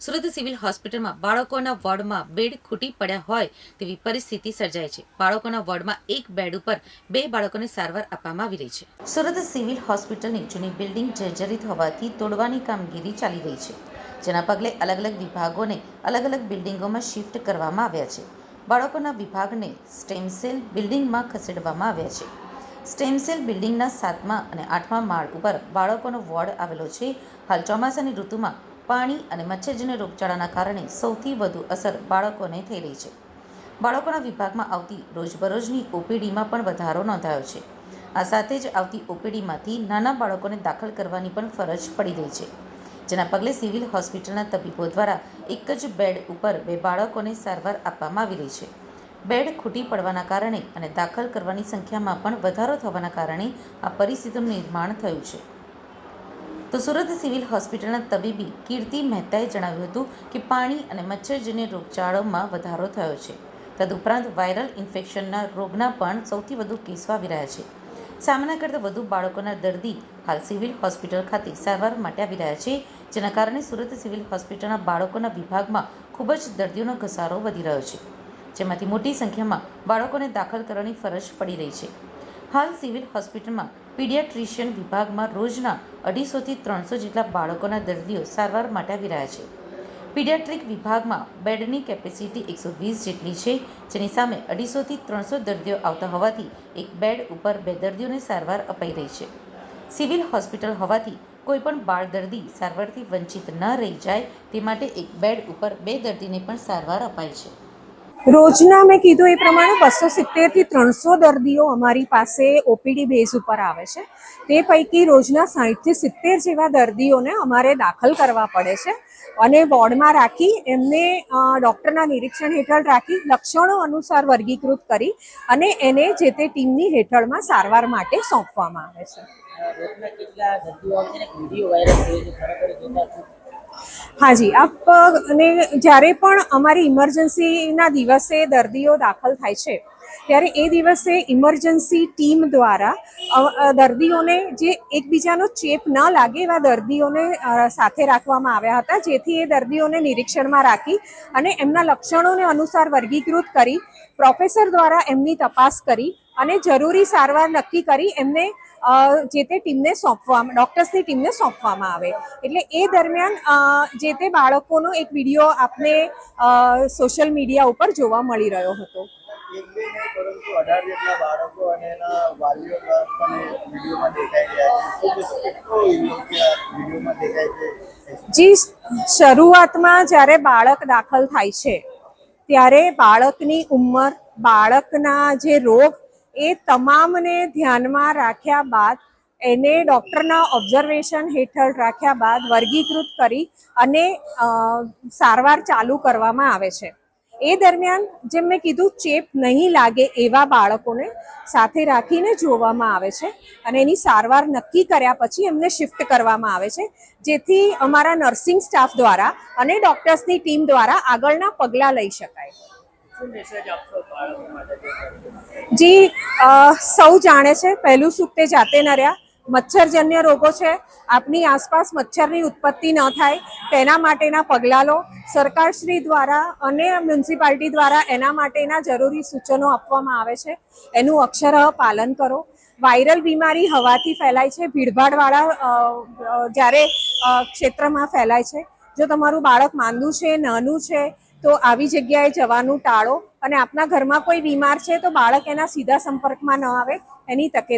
Surat civil હોસ્પિટલમાં બાળકોના વોર્ડમાં બેડ ખૂટી પડ્યા હોય તેવી પરિસ્થિતિ સર્જાય છે. બાળકોના વોર્ડમાં એક બેડ ઉપર બે બાળકોને સારવાર આપવામાં આવી રહી છે. સુરત સિવિલ હોસ્પિટલની જૂની બિલ્ડિંગ જર્જરિત હોવાથી તોડવાની કામગીરી ચાલી રહી છે. જેના પગલે અલગ અલગ વિભાગોને અલગ અલગ બિલ્ડિંગોમાં શિફ્ટ કરવામાં આવ્યા છે. બાળકોના વિભાગને સ્ટેમ સેલ બિલ્ડિંગમાં ખસેડવામાં આવ્યા છે. સ્ટેમ સેલ બિલ્ડિંગના સાતમા અને આઠમા માળ ઉપર બાળકોનો વોર્ડ આવેલો છે. હાલ ચોમાસાની ઋતુમાં પાણી અને મચ્છરજન્ય રોગચાળાના કારણે સૌથી વધુ અસર બાળકોને થઈ રહી છે. બાળકોના વિભાગમાં આવતી રોજબરોજની ઓપીડીમાં પણ વધારો નોંધાયો છે. આ સાથે જ આવતી ઓપીડીમાંથી નાના બાળકોને દાખલ કરવાની પણ ફરજ પડી રહી છે. જેના પગલે સિવિલ હોસ્પિટલના તબીબો દ્વારા એક જ બેડ ઉપર બે બાળકોને સારવાર આપવામાં આવી રહી છે. બેડ ખૂટી પડવાના કારણે અને દાખલ કરવાની સંખ્યામાં પણ વધારો થવાના કારણે આ પરિસ્થિતિનું નિર્માણ થયું છે. તો સુરત સિવિલ હોસ્પિટલના તબીબી કીર્તિ મહેતાએ જણાવ્યું હતું કે પાણી અને મચ્છરજન્ય રોગચાળોમાં વધારો થયો છે. તદુપરાંત વાયરલ ઇન્ફેક્શનના રોગના પણ સૌથી વધુ કેસો આવી રહ્યા છે. સામાન્ય કરતાં વધુ બાળકોના દર્દી હાલ સિવિલ હોસ્પિટલ ખાતે સારવાર માટે આવી રહ્યા છે, જેના કારણે સુરત સિવિલ હોસ્પિટલના બાળકોના વિભાગમાં ખૂબ જ દર્દીઓનો ઘસારો વધી રહ્યો છે. જેમાંથી મોટી સંખ્યામાં બાળકોને દાખલ કરવાની ફરજ પડી રહી છે. હાલ સિવિલ હોસ્પિટલમાં પીડિયાટ્રિશિયન વિભાગમાં રોજના અઢીસોથી ત્રણસો જેટલા બાળકોના દર્દીઓ સારવાર માટે આવી રહ્યા છે. પીડિયાટ્રિક વિભાગમાં બેડની કેપેસિટી એકસો વીસ જેટલી છે, જેની સામે અઢીસોથી ત્રણસો દર્દીઓ આવતા હોવાથી એક બેડ ઉપર બે દર્દીઓને સારવાર અપાઈ રહી છે. સિવિલ હોસ્પિટલ હોવાથી કોઈપણ બાળ દર્દી સારવારથી વંચિત ન રહી જાય તે માટે એક બેડ ઉપર બે દર્દીને પણ સારવાર અપાય છે. રોજના મેં કીધું એ પ્રમાણે બસો સિત્તેરથી ત્રણસો દર્દીઓ અમારી પાસે ઓપીડી બેઝ ઉપર આવે છે. તે પૈકી રોજના સાહીઠથી સિત્તેર જેવા દર્દીઓને અમારે દાખલ કરવા પડે છે અને વોર્ડમાં રાખી એમને ડૉક્ટરના નિરીક્ષણ હેઠળ રાખી લક્ષણો અનુસાર વર્ગીકૃત કરી અને એને જે તે ટીમની હેઠળમાં સારવાર માટે સોંપવામાં આવે છે. હાજી આપ અ, ને જ્યારે પણ અમારી ઇમરજન્સીના દિવસે દર્દીઓ દાખલ થાય છે ત્યારે એ દિવસે ઇમરજન્સી ટીમ દ્વારા દર્દીઓને જે એકબીજાનો ચેપ ન લાગે એવા દર્દીઓને સાથે રાખવામાં આવ્યા હતા જેથી એ દર્દીઓને નિરીક્ષણમાં રાખી અને એમના લક્ષણોને અનુસાર વર્ગીકૃત કરી પ્રોફેસર દ્વારા એમની તપાસ કરી અને જરૂરી સારવાર નક્કી કરી એમને જે તે ટીમને સોંપવામાં ડૉક્ટર્સની ટીમને સોંપવામાં આવે. એટલે એ દરમિયાન જે તે બાળકોનો એક વીડિયો આપને સોશિયલ મીડિયા ઉપર જોવા મળી રહ્યો હતો. પરંતુ અઢાર જેટલા બાળકો અને એના વાલીઓ વિડીયોમાં દેખાઈ રહ્યા છે. શું કહેશો કેટલો યોગ્ય વિડીયોમાં દેખાય છે? જી શરૂઆતમાં જ્યારે બાળક દાખલ થાય છે ત્યારે બાળકની ઉંમર બાળકના જે રોગ એ તમામને ધ્યાનમાં રાખ્યા બાદ એને ડૉક્ટરના ઓબ્ઝર્વેશન હેઠળ રાખ્યા બાદ વર્ગીકૃત કરી અને સારવાર ચાલુ કરવામાં આવે છે. એ દરમિયાન જેમ મેં કીધું, ચેપ નહીં લાગે એવા બાળકોને સાથે રાખીને જોવામાં આવે છે અને એની સારવાર નક્કી કર્યા પછી એમને શિફ્ટ કરવામાં આવે છે. જેથી અમારા નર્સિંગ સ્ટાફ દ્વારા અને ડૉક્ટર્સની ટીમ દ્વારા આગળના પગલાં લઈ શકાય. જી સૌ જાણે છે, પહેલું સુખ જાતે ન રહ્યા. મચ્છરજન્ય રોગો છે. આપની આસપાસ મચ્છરની ઉત્પત્તિ ન થાય. તેના માટેના પગલાં લો. સરકારશ્રી દ્વારા અને મ્યુનિસિપાલિટી દ્વારા એના માટેના જરૂરી સૂચનો આપવામાં આવે છે. એનું અક્ષરઃ પાલન કરો. વાયરલ બીમારી હવાથી ફેલાય છે. ભીડભાડવાળા જ્યારે ક્ષેત્રમાં ફેલાય છે. જો તમારું બાળક માંદું છે, નાનું છે તો આવી જગ્યાએ જવાનું ટાળો. અને આપના ઘરમાં કોઈ બીમાર છે તો બાળક એના સીધા સંપર્કમાં ન આવે, એની તકે